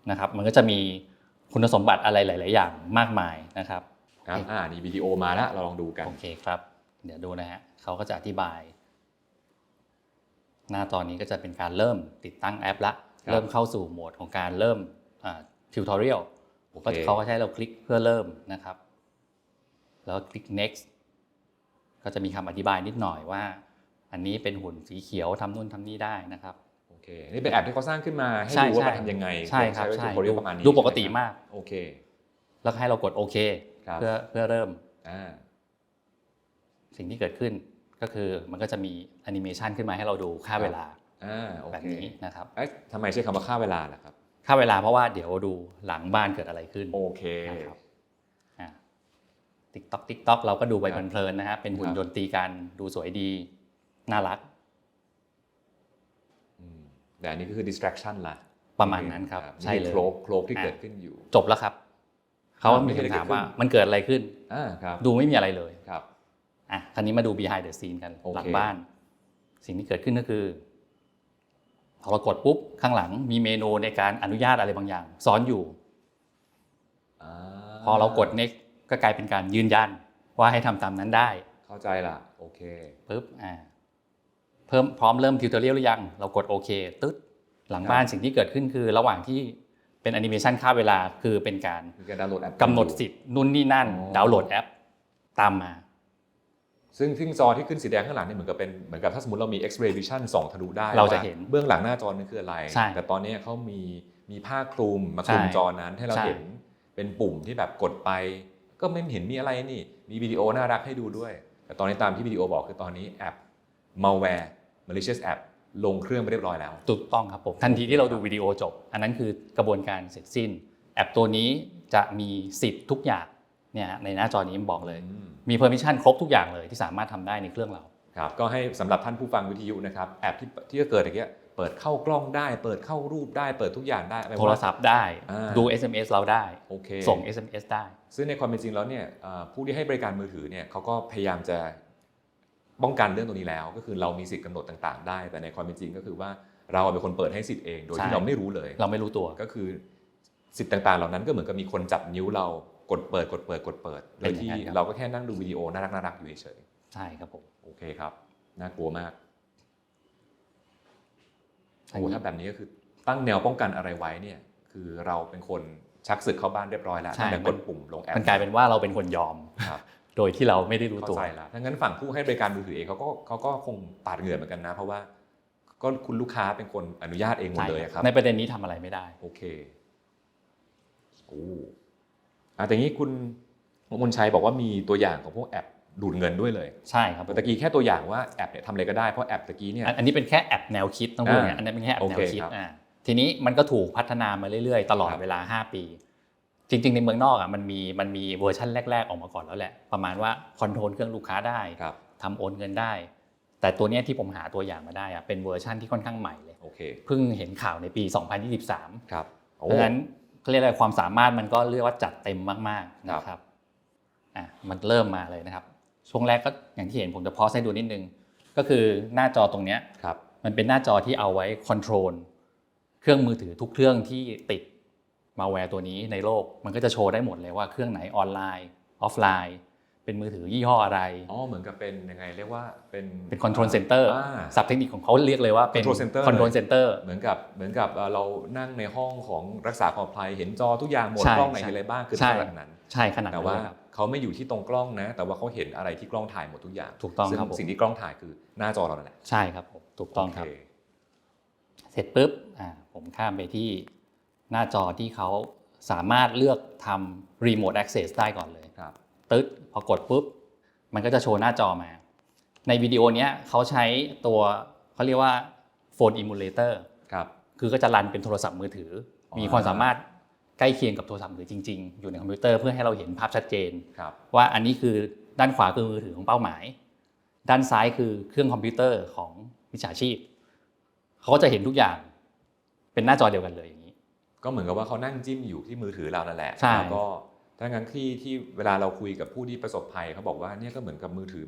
Speaker 2: นะครับ มันก็จะมีคุณสมบัติอะไรหลาย ๆ อย่างมากมายนะครับ
Speaker 1: ครับอ่านี่วิดีโอมาแล้วเราลองดูกัน
Speaker 2: โอเคครับ เดี๋ยวดูนะฮะเขาก็จะอธิบาย หน้าตอนนี้ก็จะเป็นการเริ่มติดตั้งแอปละ
Speaker 1: ครับ
Speaker 2: เริ่มเข้าสู่โหมดของการเริ่มทิวทอเรียล
Speaker 1: โอเค
Speaker 2: ก็เขาก็ใช้เราคลิกเพื่อเริ่มนะครับ แล้วคลิก next ก็จะมีคำอธิบายนิดหน่อยว่า อันนี้เป็นหุ่นสีเขียวทำนู่นทำนี่ได้นะครับ
Speaker 1: โอ เคนี่เป็นแอปที่เขาสร้างขึ้นมาให้
Speaker 2: ใช่
Speaker 1: ดูว่า
Speaker 2: ใช่
Speaker 1: มันทำยังไง
Speaker 2: ใช่ครับ
Speaker 1: ใช้
Speaker 2: ใช่
Speaker 1: ทูตอเรียลประมาณนี้
Speaker 2: ดูปกติ
Speaker 1: ใช่ไห
Speaker 2: มาก
Speaker 1: โอเค
Speaker 2: แล้วก็ให้เรากดโอเค
Speaker 1: ครับ
Speaker 2: เพื่อเพื่อเริ่ม
Speaker 1: อ่า
Speaker 2: สิ่งที่เกิดขึ้นก็คือมันก็จะมีแอนิเมชันขึ้นมาให้เราดูค่าเวลา
Speaker 1: อ่าโอ
Speaker 2: แบบ
Speaker 1: เค
Speaker 2: นี้นะครับ
Speaker 1: เอ๊ะทำไมใช้คำว่าค่าเวลาล่ะครับ
Speaker 2: ค่าเวลาเพราะว่าเดี๋ยวดูหลังบ้านเกิดอะไรขึ้น
Speaker 1: โอเค
Speaker 2: นะครับติ๊กต็อกติ๊กต็อกเราก็ดูไป
Speaker 1: ครับ
Speaker 2: เพลินๆนะฮะเป็นหุ่น
Speaker 1: ครับ
Speaker 2: ยนต์ตีกันดูสวยดี น่ารัก
Speaker 1: อืม แต่อันนี้ก็คือ distraction ล่ะ
Speaker 2: ประมาณนั้นครับ
Speaker 1: ใช่
Speaker 2: ใช่
Speaker 1: เล
Speaker 2: เลยย
Speaker 1: โครกโครกที่
Speaker 2: อะ
Speaker 1: เกิดขึ้นอยู่
Speaker 2: จบแล้วครับ เขา
Speaker 1: อ่า
Speaker 2: มี
Speaker 1: ไม่มีอะไร
Speaker 2: คำถาม
Speaker 1: เกิดขึ้น
Speaker 2: ว่ามันเกิดอะไรขึ้น
Speaker 1: อ่าครับ
Speaker 2: ดูไม่มีอะไรเลย
Speaker 1: ครับ
Speaker 2: อะคราวนี้มาดู behind the scene กัน
Speaker 1: โอเค
Speaker 2: หลังบ้าน สิ่งที่เกิดขึ้นก็คือพอเรากดปุ๊บข้างหลังมีเมนูในการอนุญาตอะไรบางอย่าง ซ้อนอยู่าพอเรากด next ก็กลายเป็นการยืนยันว่าให้ทำตามนั้นได้
Speaker 1: เข้าใจละโอเค
Speaker 2: ปุ๊บอ่า เพิ่มพร้อมเริ่มทิวตอเรียลหรือยัง เรากดโอเคตึ๊ดหลังบ้านสิ่งที่เกิดขึ้นคือระหว่างที่เป็นแอนิเมชันค่าเวลาคือเป็นการ
Speaker 1: มีการดาวน์โหลดแอป
Speaker 2: กำหนดสิทธิ์นู่นนี่นั่น
Speaker 1: อ๋อ
Speaker 2: ดาวน์โหลดแอปตามมา
Speaker 1: ซึ่งซึ่งจอที่ขึ้นสีแดงข้างหลังนี่เหมือนกับเป็นเหมือนกับถ้าสมมติเรามี X-ray vision ส่องทะลุได้
Speaker 2: เราจะ
Speaker 1: ว่
Speaker 2: เห็น
Speaker 1: เบื้องหลังหน้าจอนั้นคืออะไร
Speaker 2: ใช่
Speaker 1: แต่ตอนนี้เขามีมีผ้าคลุมมาคลุม
Speaker 2: ใช่
Speaker 1: จอนั้นให้เรา
Speaker 2: ใช่
Speaker 1: เห็นเป็นปุ่มที่แบบกดไป ก็ไม่เห็นมีอะไรนี่ มีวิดีโอน่ารักให้ดูด้วย แต่ตอนนี้ตามที่วิดีโอบอกคือตอนนี้แอป malware malicious app ลงเครื่องไปเรียบร้อยแล้ว
Speaker 2: ถูกต้องครับผมทันทีที่เราดูวิดีโอจบ อันนั้นคือกระบวนการเสร็จสิ้น แอปตัวนี้จะมีสิทธิ์ทุกอย่างเนี่ยในหน้าจอนี้มันบอกเลย
Speaker 1: อืม
Speaker 2: มี permission ครบทุกอย่างเลยที่สามารถทำได้ในเครื่องเรา
Speaker 1: ครับก็ให้สำหรับท่านผู้ฟังวิทยุนะครับแอปที่ที่จะเกิดอย่างเงี้ยเปิดเข้ากล้องได้ เปิดเข้ารูปได้ เปิดทุกอย่างได้ไม่ว่า
Speaker 2: โทรศัพท์ได้
Speaker 1: อ่า
Speaker 2: ดู SMS เราได้
Speaker 1: โอเค
Speaker 2: ส่ง SMS ได้
Speaker 1: ซึ่งในความเป็นจริงแล้วเนี่ยเอ่อผู้ที่ให้บริการมือถือเนี่ยเขาก็พยายามจะ ป้องกันเรื่องตรงนี้แล้ว ก็คือเรามีสิทธิ์กำหนดต่างๆ ได้ แต่ในความเป็นจริงก็คือว่าเราเป็นคนเปิดให้สิทธิ์เองโดย
Speaker 2: ใช่
Speaker 1: ที่เราไม่รู้เลย
Speaker 2: เราไม่รู้ตัว
Speaker 1: ก็คือสิทธิ์ต่างๆ เหล่านั้นก็เหมือนกับมีคนจับนิ้วเรากดเปิดกดเปิดกดเปิด โดยที่
Speaker 2: เป็นอย่างนั้นครับ
Speaker 1: เราก็แค่นั่งดูวิดีโอน่ารักน่ารักๆอยู่เฉย
Speaker 2: ใช่ครับผม
Speaker 1: ๆโอเคครับน่ากลัวมาก
Speaker 2: อัน
Speaker 1: โอ้
Speaker 2: นี้
Speaker 1: ถ้าแบบนี้ก็คือตั้งแนวป้องกันอะไรไว้เนี่ย คือเราเป็นคนชักศึกเข้าบ้านเรียบร้อยแล้ว
Speaker 2: ใช่
Speaker 1: ตั้งแต่
Speaker 2: มั
Speaker 1: ก
Speaker 2: น
Speaker 1: ดปุ่มลงแอป
Speaker 2: มันกลายเป็นว่าเราเป็นคนยอม
Speaker 1: ครับ
Speaker 2: โดยที่เราไม่ได้รู้
Speaker 1: เข้า
Speaker 2: ตัว
Speaker 1: ใจแล้วถ้างั้นฝั่งผู้ให้บริการมือถือเองเขาก็เขาก็คงปาดเหงื่อเหมือนกันนะ เพราะว่าก็คุณลูกค้าเป็นคนอนุญาตเองหมดเลยอะครับ
Speaker 2: ในประเด็นนี้ทำอะไรไม่ได้
Speaker 1: โอเคโอ้อะแต่นี้คุณมนชัยบอกว่ามีตัวอย่างของพวกแอปดูดเงินด้วยเลย
Speaker 2: ใช่ครับผม
Speaker 1: ตะกี้แค่ตัวอย่างว่าแอปเนี่ยทำอะไรก็ได้เพราะแอปตะกี้เนี่ย
Speaker 2: อันอันนี้เป็นแค่แอปแนวคิดต้องพูดอย่างนี้
Speaker 1: อ่า
Speaker 2: อันนั้นเป็นแค่แอปแนวคิด
Speaker 1: โอเคครับ
Speaker 2: อ่าทีนี้มันก็ถูกพัฒนามาเรื่อยๆ ตลอด
Speaker 1: ครับ
Speaker 2: เวลา 5 ปี จริงๆ ในเมืองนอกอะมันมีมันมีเวอร์ชันแรก ๆ ออกมาก่อนแล้วแหละ ประมาณว่าคอนโทรลเครื่องลูกค้าได้
Speaker 1: ครับ
Speaker 2: ทำโอนเงินได้ แต่ตัวเนี้ยที่ผมหาตัวอย่างมาได้อะเป็นเวอร์ชันที่ค่อนข้างใหม่เลย
Speaker 1: โอเค
Speaker 2: เพิ่งเห็นข่าวในปี 2023
Speaker 1: ครับโอ้
Speaker 2: เพราะฉะนั้นเขาเรียกอะไรความสามารถมันก็เรียกว่าจัดเต็มมากๆ
Speaker 1: ครับ
Speaker 2: นะครับอะมันเริ่มมาเลยนะครับ ช่วงแรกก็อย่างที่เห็นผมจะพอสให้ดูนิดนึง ก็คือหน้าจอตรงเนี้ย
Speaker 1: ครับ
Speaker 2: มันเป็นหน้าจอที่เอาไว้คอนโทรลเครื่องมือถือทุกเครื่องที่ติด มาแวร์ตัวนี้ในโลกมันก็จะโชว์ได้หมดเลยว่าเครื่องไหนออนไลน์ออฟไลน์ เป็นมือถือยี่ห้ออะไร
Speaker 1: อ๋อเหมือนกับเป็นยังไงเรียกว่าเป็น
Speaker 2: เป็นคอนโทรลเซ็นเตอร์
Speaker 1: อ่า
Speaker 2: ศัพท์เทคนิคของเขาเรียกเลยว่าเป็น
Speaker 1: Control Center
Speaker 2: คอนโทรลเซ็นเตอร์
Speaker 1: เหมือนกับเหมือนกับเอ่อเรานั่งในห้องของรักษาความปลอดภัยเห็นจอทุกอย่างหมด
Speaker 2: ใช่
Speaker 1: กล้องไหน
Speaker 2: ใช่
Speaker 1: มีอะไรบ้างคือ
Speaker 2: ใช่
Speaker 1: ขนาดนั้น
Speaker 2: ใช่ขนาด
Speaker 1: แต่
Speaker 2: นั้น
Speaker 1: ว่า
Speaker 2: เลยครับ
Speaker 1: เขาไม่อยู่ที่ตรงกล้องนะ แต่ว่าเขาเห็นอะไรที่กล้องถ่ายหมดทุกอย่าง
Speaker 2: ถูกต้อง
Speaker 1: ซึ่ง
Speaker 2: ครับผม
Speaker 1: สิ่งที่กล้องถ่ายคือหน้าจอเรานั่นแหละ
Speaker 2: ใช่ครับผมถูกต้องครับ
Speaker 1: โเเส
Speaker 2: ร็จปุ๊บอ่าผมข้ามไปที่ หน้าจอที่เขาสามารถเลือกทำ Remote Access ได้ก่อนเลย
Speaker 1: ครับ
Speaker 2: ตึ๊ดพอกดปุ๊บ มันก็จะโชว์หน้าจอมา ในวิดีโอเนี้ยเขาใช้ตัวเขาเรียกว่า Phone Emulator
Speaker 1: ครับ
Speaker 2: คือก็จะรันเป็นโทรศัพท์มือถืออ
Speaker 1: อ
Speaker 2: มีความสามารถใกล้เคียงกับโทรศัพท์มือถือจริง ๆ อยู่ในคอมพิวเตอร์เพื่อให้เราเห็นภาพชัดเจน
Speaker 1: ครับ
Speaker 2: ว่าอันนี้คือด้านขวาคือมือถือของเป้าหมาย ด้านซ้ายคือเครื่องคอมพิวเตอร์ของวิชาชีพ เขาก็จะเห็นทุกอย่างเป็นหน้าจอเดียวกันเลยอย่างนี้
Speaker 1: ก็เหมือนกับว่าเขานั่งจิ้มอยู่ที่มือถือเรานั่นแหละ
Speaker 2: ใช่
Speaker 1: แล้วก็ถ้างั้นที่ที่เวลาเราคุยกับผู้ที่ประสบภัยเขาบอกว่าเนี่ยก็เหมือนกับมือถือ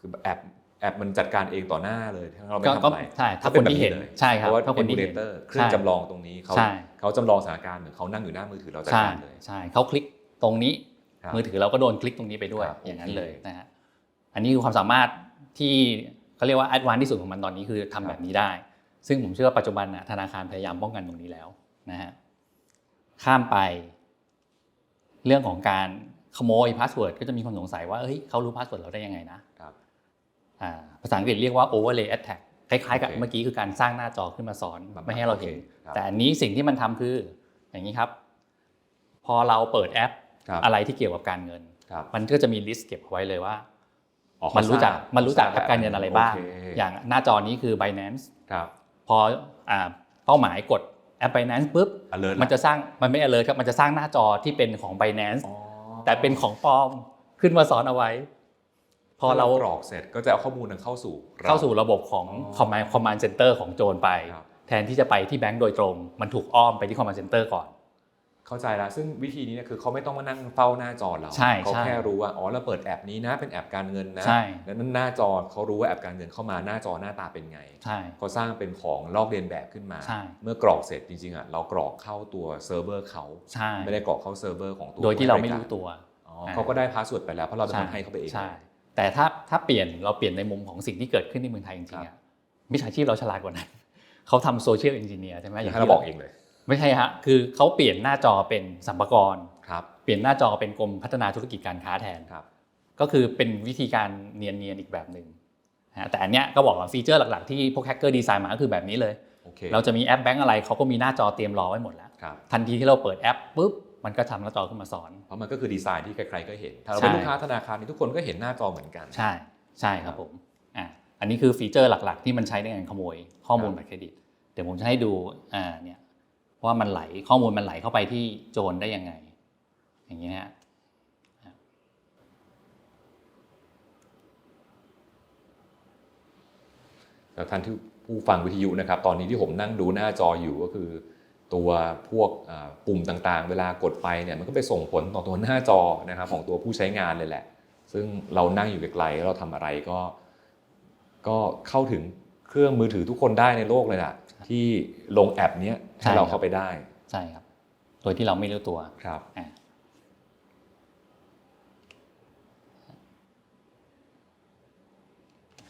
Speaker 1: คือแอปแอปมันจัดการเองต่อหน้าเลยถ้าเราไม่
Speaker 2: ก็
Speaker 1: ทำ
Speaker 2: ก็
Speaker 1: อะไร
Speaker 2: ใช่ ถ้า
Speaker 1: เป็
Speaker 2: คนที่
Speaker 1: แบบ
Speaker 2: เห็น
Speaker 1: ลย
Speaker 2: ใช่ครับ
Speaker 1: เพราะว่า
Speaker 2: ถ้าคนที่
Speaker 1: เอ
Speaker 2: เห็น
Speaker 1: เตอร์เครื่อง
Speaker 2: ใช่
Speaker 1: จำลองตรงนี้เขา
Speaker 2: ใช่
Speaker 1: เขาจำลองสถานการณ์เหมือนเขานั่งอยู่หน้ามือถือเราจัด
Speaker 2: ใช่
Speaker 1: การเลย
Speaker 2: ใช่ เขาคลิกตรงนี้
Speaker 1: ครับ
Speaker 2: มือถือเราก็โดนคลิกตรงนี้ไปด้วย
Speaker 1: ครับ
Speaker 2: อย่างนั้น
Speaker 1: โอเค
Speaker 2: เลยนะฮะ อันนี้คือความสามารถที่เขาเรียกว่าแอดวานซ์ที่สุดของมันตอนนี้คือทำ
Speaker 1: ครับ
Speaker 2: แบบนี้ได้ ซึ่งผมเชื่อว่าปัจจุบันน่ะธนาคารพยายามป้องกันตรงนี้แล้วนะฮะ ข้ามไป เรื่องของการขโมยพาสเวิร์ดก็จะมีคนสงสัยว่าเฮ้ยเขารู้พาสเวิร์ดเราได้ยังไงนะครับอ่าภาษาอังกฤษเรียกว่า overlay attack คล้ายๆกับ
Speaker 1: โอเค
Speaker 2: เมื่อกี้คือการสร้างหน้าจอขึ้นมาซ้อน
Speaker 1: แบบ
Speaker 2: ไม่ให้เราเห็น
Speaker 1: โอเคครับ
Speaker 2: แต่อันนี้สิ่งที่มันทำคืออย่างนี้ครับ พอเราเปิดแอป
Speaker 1: ครับ
Speaker 2: อะไรที่เกี่ยวกับการเงิน
Speaker 1: ครับ
Speaker 2: มันก็จะมีลิสต์เก็บเอาไว้เลยว่า
Speaker 1: อ๋อ
Speaker 2: มันรู้จัก
Speaker 1: เขาทราบ
Speaker 2: มันรู้จัก
Speaker 1: เขา
Speaker 2: แอ
Speaker 1: ทราบ
Speaker 2: ปการเงินอะไรบ้าง
Speaker 1: โอเค
Speaker 2: อย่างหน้าจอนี้คือ Binance
Speaker 1: ครับ
Speaker 2: พออ่าเป้าหมายกด แอป Binance ปุ๊บ
Speaker 1: alert
Speaker 2: มันจะสร้างมันไม่ alert ครับมันจะสร้างหน้าจอที่เป็นของ Binance
Speaker 1: อ๋อ
Speaker 2: แต่เป็นของปลอมขึ้นมาซ้อนเอาไว้ พอเรา
Speaker 1: กรอกเสร็จก็จะเอาข้อมูลนั้นเข้าสู่ร
Speaker 2: เข้าสู่ระบบของ
Speaker 1: อ๋อ
Speaker 2: Command Command Center ของโจรไป
Speaker 1: ครับ
Speaker 2: แแทนที่จะไปที่แบงก์โดยตรง มันถูกอ้อมไปที่คอมมานด์เซ็นเตอร์ก่อน
Speaker 1: เข้าใจแล้วซึ่งวิธีนี้เนี่ยคือเขาไม่ต้องมานั่งเฝ้าหน้าจอเรา
Speaker 2: ใช่
Speaker 1: เขา
Speaker 2: ใช่
Speaker 1: แค่รู้ว่าอ๋อเราเปิดแอปนี้นะเป็นแอปการเงินนะ
Speaker 2: ใช่
Speaker 1: แล้วนั่นหน้าจอเขารู้ว่าแอปการเงินเข้ามาหน้าจอหน้าตาเป็นไง
Speaker 2: ใช่
Speaker 1: เขาสร้างเป็นของลอกเลียนแบบขึ้นมา
Speaker 2: ใช่
Speaker 1: เมื่อกรอกเสร็จจริงๆอะเรากรอกเข้าตัวเซิร์ฟเวอร์เขา
Speaker 2: ใช่
Speaker 1: ไม่ได้กรอกเข้าเซิร์ฟเวอร์ของตัว
Speaker 2: โดยที่เราไม่
Speaker 1: บก
Speaker 2: รู้ตัว
Speaker 1: อ๋อเขาก็ได้พาสเวิร์ดไปแล้วเพราะเราเป็นคนให้เขาไปเอง
Speaker 2: ใช่ แต่ถ้าถ้าเปลี่ยนเราเปลี่ยนในมุมของสิ่งที่เกิดขึ้นในเมืองไทยจริงๆอะมิจฉาชีพเราฉลาดกว่านั้น เขาทำโซเชียลเอนจิเนียร์ใช่ไหม
Speaker 1: อยาก
Speaker 2: ที่
Speaker 1: ให้เราบอกเองเลย
Speaker 2: ไม่ใช่ฮะคือเขาเปลี่ยนหน้าจอเป็นสัมภาระ
Speaker 1: ครับ
Speaker 2: เปลี่ยนหน้าจอเป็นกรมพัฒนาธุรกิจการค้าแทน
Speaker 1: ครับ
Speaker 2: ก็คือเป็นวิธีการเนียนๆอีกแบบหนึ่งนะฮะแต่อันเนี้ยก็บอกว่าฟีเจอร์หลักๆที่พวกแฮกเกอร์ดีไซน์มาก็คือแบบนี้เลย
Speaker 1: โอเค
Speaker 2: เราจะมีแอปแบงก์อะไรเขาก็มีหน้าจอเตรียมรอไว้หมดแล้ว
Speaker 1: ครับ
Speaker 2: ทันทีที่เราเปิดแอปปุ๊บมันก็ทำหน้าจอขึ้นมาสอน
Speaker 1: เพราะมันก็คือดีไซน์ที่ใครๆก็เห็น ถ้าเรา
Speaker 2: ใช่
Speaker 1: เป็นลูกค้าธนาคารนี่ทุกคนก็เห็นหน้าจอเหมือนกัน
Speaker 2: ใช่ใช่ครับผมอะอันนี้คือฟีเจอร์หลักๆ ที่มันใช้ในการขโมยข้อมูล
Speaker 1: ครับ
Speaker 2: บัตรเครดิต เดี๋ยวผมจะให้ดูอ่าเนี่ย ว่ามันไหลข้อมูลมันไหลเข้าไปที่โจรได้ยังไง อย่างเงี้ยฮะ
Speaker 1: ท่านที่ผู้ฟังวิทยุนะครับ ตอนนี้ที่ผมนั่งดูหน้าจออยู่ก็คือ ตัวพวกปุ่มต่างๆ เวลากดไปเนี่ยมันก็ไปส่งผลต่อตัวหน้าจอนะครับของตัวผู้ใช้งานเลยแหละ ซึ่งเรานั่งอยู่ไกลๆเราทำอะไรก็ ก็เข้าถึงเครื่องมือถือทุกคนได้ในโลกเลยล่ะ ที่ลงแอปเนี้ยให้เราเข้าไปได้
Speaker 2: ใช่ครับ โดยที่เราไม่รู้ตัว
Speaker 1: ครับ
Speaker 2: อะ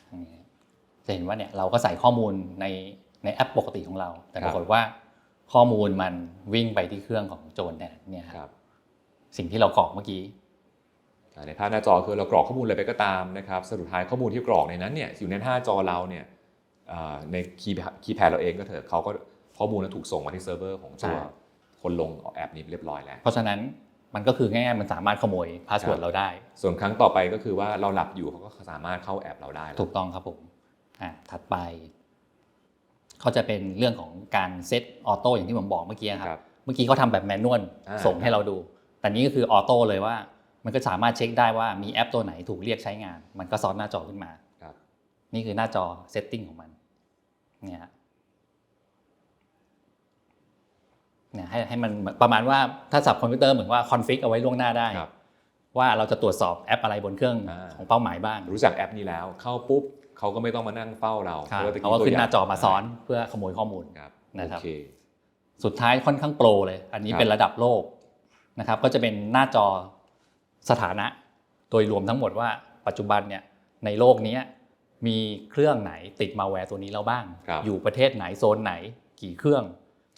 Speaker 2: อันนี้จะเห็นว่าเนี่ยเราก็ใส่ข้อมูลในในแอปปกติของเรา แต่
Speaker 1: ครั
Speaker 2: ป
Speaker 1: บ
Speaker 2: รากฏว่าข้อมูลมันวิ่งไปที่เครื่องของโจรแทนเนี่ย
Speaker 1: ค
Speaker 2: ครับ
Speaker 1: รับ
Speaker 2: สิ่งที่เรากรอกเมื่อกี้
Speaker 1: อ่าในภาพหน้าจอคือเรากรอกข้อมูลอะไรไปก็ตามนะครับสรุปท้ายข้อมูลที่กรอกในนั้นเนี่ยอยู่ในหน้าจอเราเนี่ยอ่า ในคีย์คีย์แพดเราเองก็เถอะเขาก็ข้อมูลนั้นถูกส่งมาที่เซิร์ฟเวอร์ของตัว
Speaker 2: ใช่
Speaker 1: คนลงแอปนี้เรียบร้อยแล้ว
Speaker 2: เพราะฉะนั้นมันก็คือง่ายๆมันสามารถขโมยพาสเวิร์
Speaker 1: ค
Speaker 2: ด
Speaker 1: รับ
Speaker 2: เราได้
Speaker 1: ส่วนครั้งต่อไปก็คือว่าเราหลับอยู่เขาก็สามารถเข้าแอปเราได้แล้ว
Speaker 2: ถูกต้องครับผมอะถัดไปเขาจะเป็นเรื่องของการเซตออโต้อย่างที่ผมบอกเมื่อกี้ค
Speaker 1: ครั
Speaker 2: รับบเมื่อกี้เขาทำแบบแมนนวล
Speaker 1: อ่า
Speaker 2: ส่งให้เราดู แต่นี้ก็คือออโต้เลยว่า มันก็สามารถเช็คได้ว่ามีแอปตัวไหนถูกเรียกใช้งาน มันก็ซ้อนหน้าจอขึ้นมา
Speaker 1: ครับ
Speaker 2: นี่คือหน้าจอเซตติ้งของมัน เนี่ยฮะเนี่ยให้ให้มันประมาณว่าถ้าสับคอมพิวเตอร์เหมือนว่าคอนฟิกเอาไว้ล่วงหน้าได้
Speaker 1: ครับ
Speaker 2: ว่าเราจะตรวจสอบแอปอะไรบนเครื่อง
Speaker 1: อ่า
Speaker 2: ของเป้าหมายบ้าง
Speaker 1: รู้จักแอปนี้แล้ว เข้าปุ๊บเขาก็ไม่ต้องมานั่งเฝ้าเรา
Speaker 2: ครับ
Speaker 1: พระว่ตะ
Speaker 2: เขาก็ขึ้นหน้าจอมาซ้อน
Speaker 1: ตัว
Speaker 2: เพื่อขโมยข้อมูล
Speaker 1: อย่างครับ
Speaker 2: นะครับ
Speaker 1: โอเค
Speaker 2: สุดท้ายค่อนข้างโปรเลย อันนี้
Speaker 1: ครับ
Speaker 2: เป็นระดับโลกนะครับ ก็จะเป็นหน้าจอสถานะ โดยรวมทั้งหมดว่าปัจจุบันเนี่ยในโลกนี้ มีเครื่องไหนติดมาแวร์ตัวนี้แล้วบ้าง
Speaker 1: ครับ
Speaker 2: อยู่ประเทศไหนโซนไหนกี่เครื่อง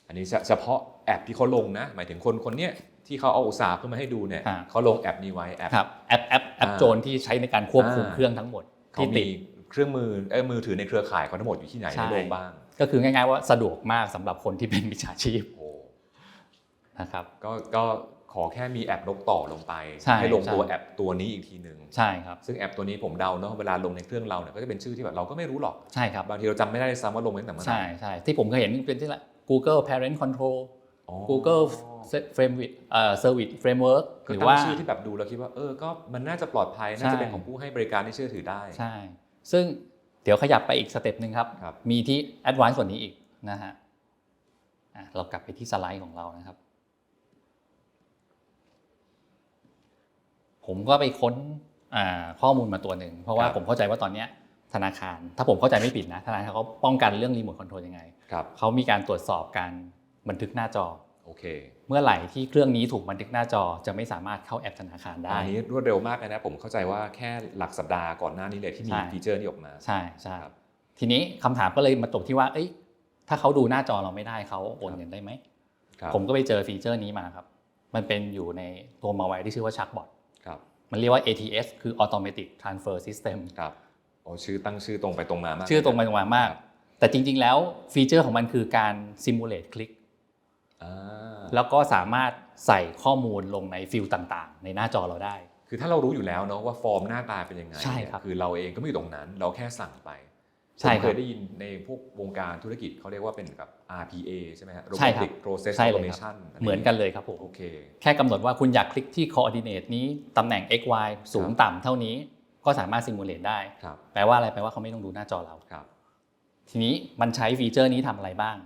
Speaker 1: อันนี้เฉเฉพาะแอปที่เขาลงนะ หมายถึงคนคนเนี้ยที่เขาเอาอุตสาห์ขึ้นมาให้ดูเนี่ย
Speaker 2: อ่า
Speaker 1: เขาลงแอปนี้ไว้แอป
Speaker 2: ครับแอปแอปแอป
Speaker 1: อ่า
Speaker 2: โจรที่ใช้ในการควบคุม
Speaker 1: อ่า
Speaker 2: เครื่องทั้งหมด
Speaker 1: เขา
Speaker 2: ที่ติ
Speaker 1: มี
Speaker 2: ด
Speaker 1: เครื่องมือเอ้ยมือถือในเครือข่ายเขาทั้งหมดอยู่ที่ไหน
Speaker 2: ใช่
Speaker 1: ในโลกบ้าง
Speaker 2: ก็คือง่ายๆว่าสะดวกมากสำหรับคนที่เป็นมิจฉาชีพ
Speaker 1: โอ้
Speaker 2: นะครับ
Speaker 1: ก็ก็ ขอแค่มีแอปนกต่อลงไป
Speaker 2: ใช่
Speaker 1: ให้ลงตัว
Speaker 2: ใช่
Speaker 1: แอปตัวนี้อีกทีหนึ่ง
Speaker 2: ใช่ครับ
Speaker 1: ซึ่งแอปตัวนี้ผมเดาเนาะเวลาลงในเครื่องเราเนี่ยก็จะเป็นชื่อที่แบบเราก็ไม่รู้หรอก
Speaker 2: ใช่ครับ
Speaker 1: บางทีเราจำไม่ได้เลยซ้ำว่าลงไว้ตั้งแต่เมื่อไหร่
Speaker 2: ใช่ใช่ที่ผมเคยเห็นเป็นที่ละ Google Parent Control
Speaker 1: อ๋อ
Speaker 2: Google Framework เอ่อ Service Framework
Speaker 1: ก็
Speaker 2: หรือ
Speaker 1: ตั้ง
Speaker 2: ว่า
Speaker 1: ชื่อที่แบบดูแล้วคิดว่าเออก็มันน่าจะปลอดภัยน่าจะเป็นของผู้ให้บริการที่เชื่อถือได้
Speaker 2: ใช่ ซึ่งเดี๋ยวขยับไปอีกสเต็ปหนึ่งครับ
Speaker 1: ครับ
Speaker 2: มีที่ Advanced กว่านี้อีกนะฮะอะเรากลับไปที่สไลด์ของเรานะครับ ผมก็ไปค้นอ่าข้อมูลมาตัวหนึ่งเพราะว่า
Speaker 1: ครับ
Speaker 2: ผมเข้าใจว่าตอนเนี้ยธนาคาร ถ้าผมเข้าใจไม่ผิดนะธนาคารเขาป้องกันเรื่องรีโมทคอนโทรลยังไง
Speaker 1: ครับ
Speaker 2: เขามีการตรวจสอบการบันทึกหน้าจอ
Speaker 1: โอเค
Speaker 2: เมื่อไหร่ที่เครื่องนี้ถูกบันทึกหน้าจอจะไม่สามารถเข้าแอปธนาคารได้
Speaker 1: อันนี้รวดเร็วมากเลยนะผมเข้าใจว่าแค่หลักสัปดาห์ก่อนหน้านี้เลยที่มี
Speaker 2: ใช่
Speaker 1: ฟีเจอร์นี้ออกมา
Speaker 2: ใช่ใช่
Speaker 1: ครับ
Speaker 2: ทีนี้คำถามก็เลยมาตกที่ว่า เอ้ย ถ้าเขาดูหน้าจอเราไม่ได้เขาโอนเงินได้ไหม
Speaker 1: ครับ
Speaker 2: ผมก็ไปเจอฟีเจอร์นี้มาครับ มันเป็นอยู่ในตัวมาไวที่ชื่อว่าชักบอท
Speaker 1: ครับ
Speaker 2: มันเรียกว่า ATS คือ Automatic Transfer System
Speaker 1: ครับโอ้ชื่อตั้งชื่อตรงไปตรงมามาก
Speaker 2: ชื่อตรงไปตรงมามาก แต่จริง ๆ แล้วฟีเจอร์ของมันคือการ simulate คลิก
Speaker 1: อ่า
Speaker 2: แล้วก็สามารถใส่ข้อมูลลงในฟิลต่างๆ ในหน้าจอเราได้
Speaker 1: คือถ้าเรารู้อยู่แล้วเนาะว่าฟอร์มหน้าตาเป็นยังไง
Speaker 2: ใช่
Speaker 1: เนี่ย
Speaker 2: ครับ
Speaker 1: คือเราเองก็ไม่อยู่ตรงนั้น เราแค่สั่งไป
Speaker 2: ใช่
Speaker 1: ผม
Speaker 2: ค
Speaker 1: เครับยได้ยินในพวกวงการธุรกิจเขาเรียกว่าเป็นกับ RPA ใช่ไหมฮะ
Speaker 2: ใช่ครับ
Speaker 1: Robotic Process
Speaker 2: ใช่เลยครับ
Speaker 1: Automation
Speaker 2: เหมือนกันเลยครับผม
Speaker 1: โอเค
Speaker 2: แค่กำหนดว่าคุณอยากคลิกที่ coordinate นี้ตำแหน่ง x y สูงต่ำเท่านี้ก็สามารถ simulate ได้
Speaker 1: ครับ
Speaker 2: แปลว่าอะไร แปลว่าเขาไม่ต้องดูหน้าจอเรา
Speaker 1: ครับ
Speaker 2: ทีนี้มันใช้ฟีเจอร์นี้ทำอะไรบ้าง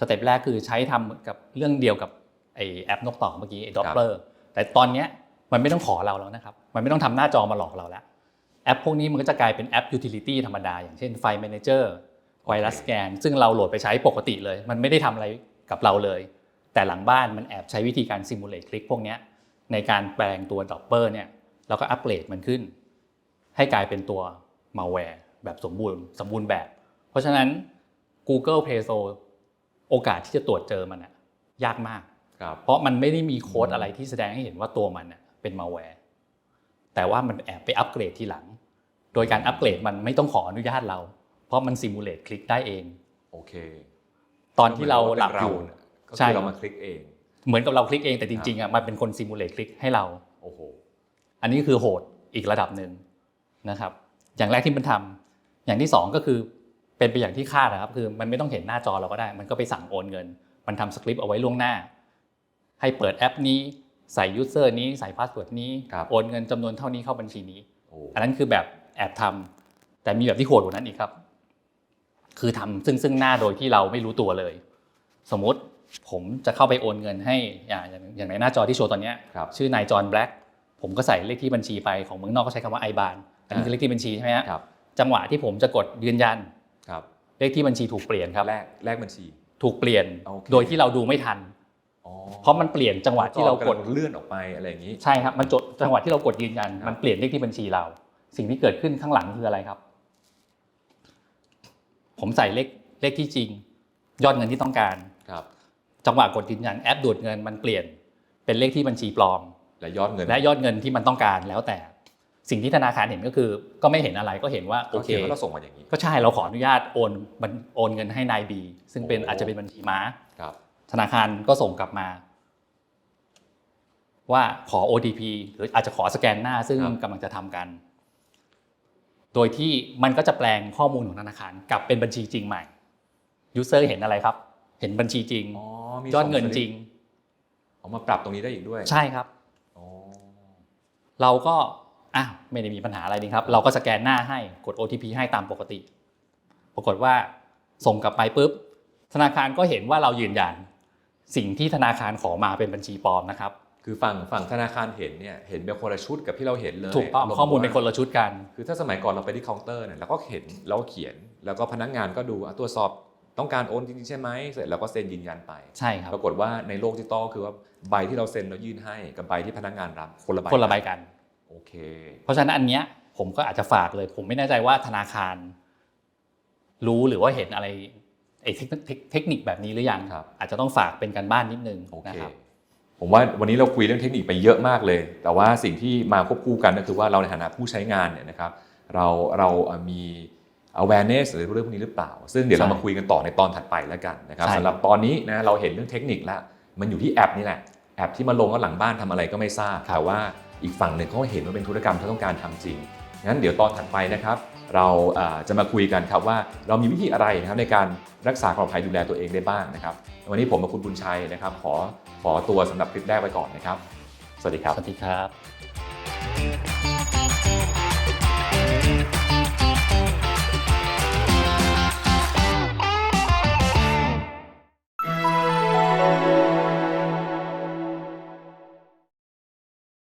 Speaker 2: สเต็ปแรกคือใช้ทำกับเรื่องเดียวกับไอแอปนกต่อเมื่อกี้ไอ้ด็อปเปอร์แต่ตอนเนี้ยมันไม่ต้องขอเราแล้วนะครับ มันไม่ต้องทำหน้าจอมาหลอกเราแล้ว แอปพวกนี้มันก็จะกลายเป็นแอป Utility ธรรมดา อย่างเช่นไฟ Manager ไวรัสสแกนซึ่งเราโหลดไปใช้ปกติเลย มันไม่ได้ทำอะไรกับเราเลย แต่หลังบ้านมันแอบใช้วิธีการ simulate คลิกพวกเนี้ยในการแปลงตัว Dopper เนี่ยแล้วก็อัปเกรดมันขึ้น ให้กลายเป็นตัว malware แบบสมบูรณ์สมบูรณ์แบบ เพราะฉะนั้น Google Play Store โอกาสที่จะตรวจเจอมันอะยากมาก
Speaker 1: ครับ
Speaker 2: เพราะมันไม่ได้มีโค้ดอะไรที่แสดงให้เห็นว่าตัวมันน่ะเป็นมาแวร์แต่ว่ามันแอบไปอัปเกรดทีหลัง โดยการอัปเกรดมันไม่ต้องขออนุญาตเรา เพราะมันซิมูเลตคลิกได้เอง
Speaker 1: โอเค
Speaker 2: ตอนที่เราหลับอยู่
Speaker 1: เนี่ยก็
Speaker 2: ใช่
Speaker 1: คือเรามาคลิกเอง
Speaker 2: เหมือนกับเราคลิกเองแต่จริงๆอะมันเป็นคนซิมูเลตคลิกให้เรา
Speaker 1: โอ้โห
Speaker 2: อันนี้คือโหดอีกระดับหนึ่งนะครับ อย่างแรกที่มันทำอย่างที่สองก็คือเป็นไปอย่างที่คาดนะครับ คือมันไม่ต้องเห็นหน้าจอเราก็ได้ มันก็ไปสั่งโอนเงิน มันทำสคริปต์เอาไว้ล่วงหน้า ให้เปิดแอปนี้ใส่ยูเซอร์นี้ใส่พาสเวิร์ดนี้
Speaker 1: ครับ
Speaker 2: โอนเงินจำนวนเท่านี้เข้าบัญชีนี้
Speaker 1: โอ้
Speaker 2: อันนั้นคือแบบ แอบทำแต่มีแบบที่โหดกว่านั้นอีกครับ คือทำซึ่งซึ่งหน้าโดยที่เราไม่รู้ตัวเลย สมมุติผมจะเข้าไปโอนเงินให้อย่างอย่างอย่างในหน้าจอที่โชว์ตอนเนี้ย
Speaker 1: ครับ
Speaker 2: ชื่อนายจอห์นแบล็กผมก็ใส่เลขที่บัญชีไปของเมืองนอกก็ใช้คำว่าไอบานอันนี้คือเลขที่บัญชีใช่ไหมฮะ
Speaker 1: ครับ
Speaker 2: จังหวะที่ผมจะกดยืนยัน
Speaker 1: ครับ
Speaker 2: เลขที่บัญชีถูกเปลี่ยนครับ
Speaker 1: แลกแลกบัญชี
Speaker 2: ถูกเปลี่ยน
Speaker 1: โอเค
Speaker 2: โดยที่เราดูไม่ทัน
Speaker 1: อ๋อ
Speaker 2: เพราะมันเปลี่ยนจังหวะที่เรากดำ
Speaker 1: ลังเลื่อนออกไปอะไรอย่างนี้
Speaker 2: ใช่ครับมันจดจังหวะที่เรากดยืนยัน
Speaker 1: ครับ
Speaker 2: มันเปลี่ยนเลขที่บัญชีเรา สิ่งที่เกิดขึ้นข้างหลังคืออะไรครับ ผมใส่เลขเลขที่จริง ยอดเงินที่ต้องการ
Speaker 1: ครับ
Speaker 2: จังหวะกดยืนยันแอปดูดเงินมันเปลี่ยน เป็นเลขที่บัญชีปลอม
Speaker 1: และยอดเงิน
Speaker 2: และยอดเงินที่มันต้องการแล้วแต่ สิ่งที่ธนาคารเห็นก็คือ ก็ไม่เห็นอะไรก็เห็นว่าโอ
Speaker 1: โอ
Speaker 2: เค
Speaker 1: เคว่าเราส่งมาอย่างนี้
Speaker 2: ก็ใช่เราขออนุญาตโอนบัญโอนเงินให้นายบีซึ่งเป็น
Speaker 1: โอ้
Speaker 2: อาจจะเป็นบัญชีม้า
Speaker 1: ครับ
Speaker 2: ธนาคารก็ส่งกลับมา ว่าขอ OTP หรืออาจจะขอสแกนหน้าซึ่ง
Speaker 1: ครับ
Speaker 2: กำลังจะทำกัน โดยที่มันก็จะแปลงข้อมูลของธนาคารกลับเป็นบัญชีจริงใหม่ยูเซอร์เห็นอะไรครับ เห็นบัญชีจริง
Speaker 1: อ๋อมี
Speaker 2: ยอดเงิน
Speaker 1: ส่สลิป
Speaker 2: จริง
Speaker 1: เอามาปรับตรงนี้ได้อีกด้วย
Speaker 2: ใช่ครับ
Speaker 1: อ๋อ
Speaker 2: เราก็อ้าวไม่ได้มีปัญหาอะไรนี่ครับ เราก็สแกนหน้าให้กด OTP ให้ตามปกติ ปรากฏว่าส่งกลับไปปุ๊บธนาคารก็เห็นว่าเรายืนยัน สิ่งที่ธนาคารขอมาเป็นบัญชีปลอมนะครับ
Speaker 1: คือฝั่งฝั่งธนาคารเห็นเนี่ยเห็นเป็นคนละชุดกับที่เราเห็นเลย
Speaker 2: ถูกต้อง
Speaker 1: รว
Speaker 2: ข้อมูลเป็น
Speaker 1: ว่า
Speaker 2: คนละชุดกัน
Speaker 1: คือถ้าสมัยก่อนเราไปที่เคาน์เตอร์เนี่ยเราก็เห็นเราก็เขียน แล้วก็พนักงานก็ดูอะตรวจสอบต้องการโอนจริงๆใช่ไหมเสร็จแล้วก็เซ็นยืนยันไป
Speaker 2: ใช่ครับ
Speaker 1: ปรากฏว่าในโลกดิจิตอลคือว่าใบที่เราเซ็นแล้วยื่นให้กับใบที่พนักงานรับคนละใบ
Speaker 2: คนละใบกัน
Speaker 1: โอเค
Speaker 2: เพราะฉะนั้นอันเนี้ยผมก็อาจจะฝากเลย ผมไม่แน่ใจว่าธนาคาร รู้หรือว่าเห็นอะไรไอ้เทคนิคเทคนิคแบบนี้หรือยัง
Speaker 1: ครับ
Speaker 2: อาจจะต้องฝากเป็นการบ้านนิดนึง
Speaker 1: โอ
Speaker 2: นะ
Speaker 1: เค
Speaker 2: ครับ
Speaker 1: ผมว่าวันนี้เราคุยเรื่องเทคนิคไปเยอะมากเลย แต่ว่าสิ่งที่มาควบคู่กันก็คือว่าเราในฐานะผู้ใช้งานเนี่ยนะครับเราเราเอ่อมี awareness หรือเรื่องพวกนี้หรือเปล่า ซึ่งเดี๋ยวเรา
Speaker 2: ใช่
Speaker 1: มาคุยกันต่อในตอนถัดไปแล้วกันนะครับ
Speaker 2: ใช่
Speaker 1: สำหรับตอนนี้นะเราเห็นเรื่องเทคนิคแล้ว มันอยู่ที่แอปนี่แหละแอปที่มาลงแล้วหลังบ้านทำอะไรก็ไม่ทราบแต่ว่าอีกฝั่งหนึ่งเขาเห็นว่าเป็นธุรกรรมที่ต้องการทำจริงงั้นเดี๋ยวตอนถัดไปนะครับ เราจะมาคุยกันครับว่าเรามีวิธีอะไรนะครับในการรักษาความปลอดภัยดูแลตัวเองได้บ้างนะครับ วันนี้ผมกับคุณบุญชัยนะครับ ขอขอตัวสำหรับคลิปแรกไว้ก่อนนะครับ สวัสดีครับ
Speaker 2: สวัสดีครับ